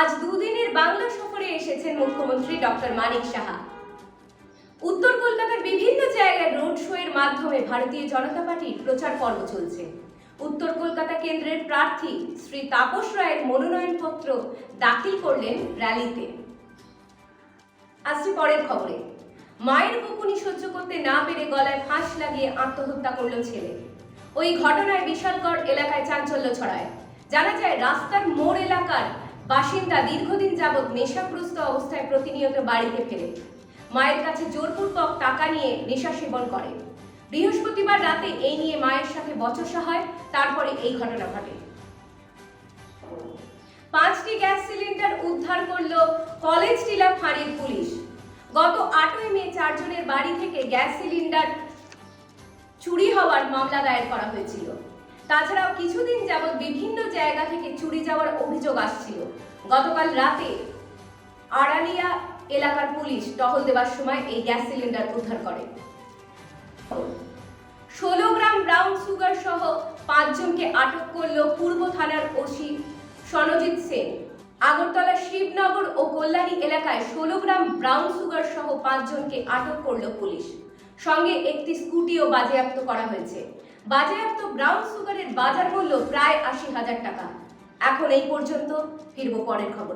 আজ দুদিনের বাংলা সফরে এসেছেন মুখ্যমন্ত্রী ডক্টর মানিক সাহা। উত্তর কলকাতার বিভিন্ন জায়গায় রোড শো এর মাধ্যমে ভারতীয় জনতা পার্টির প্রচার পর্ব চলছে। উত্তর কলকাতা কেন্দ্রের প্রার্থী শ্রী তাপস রায়ের মনোনয়নপত্র দাখিল করলেন র্যালিতে। আসছি পরের খবরে। মায়ের বকুনি সহ্য করতে না পেরে গলায় ফাঁস লাগিয়ে আত্মহত্যা করল ছেলে। ওই ঘটনায় বিশালগড় এলাকায় চাঞ্চল্য ছড়ায়। জানা যায়, রাস্তার মোড় এলাকার বাসিন্দা দীর্ঘদিন যাবৎ নেশাগ্রস্ত অবস্থায় প্রতিনিয়ত বাড়িতে ফেরে মায়ের কাছে জোরপূর্বক টাকা নিয়ে নেশা সেবন করে। বৃহস্পতিবার রাতে এই নিয়ে মায়ের সাথে বচসা হয়, তারপরে এই ঘটনা ঘটে। পাঁচটি গ্যাস সিলিন্ডার উদ্ধার করল কলেজ টিলা ফাঁড়ির পুলিশ। গত আটই মে চারজনের বাড়ি থেকে গ্যাস সিলিন্ডার চুরি হওয়ার মামলা দায়ের করা হয়েছিল। তাছাড়াও কিছুদিন যাবৎ বিভিন্ন জায়গা থেকে চুরি যাওয়ার অভিযোগ আসছিল। গতকাল রাতে আড়ালিয়া এলাকার পুলিশ টহল দেওয়ার সময় এই গ্যাস সিলিন্ডার উদ্ধার করে। ষোলো গ্রাম ব্রাউন সুগার সহ পাঁচজনকে আটক করল পূর্ব থানার ওসি সনজিৎ সেন। আগরতলা শিবনগর ও কল্যাণী এলাকায় ষোলো গ্রাম ব্রাউন সুগার সহ পাঁচজনকে আটক করল পুলিশ। সঙ্গে একটি স্কুটিও বাজেয়াপ্ত করা হয়েছে। বাজেয়াপ্ত ব্রাউন সুগারের বাজার মূল্য প্রায় আশি হাজার টাকা। এখন এই পর্যন্ত ফিরবো পরের খবর।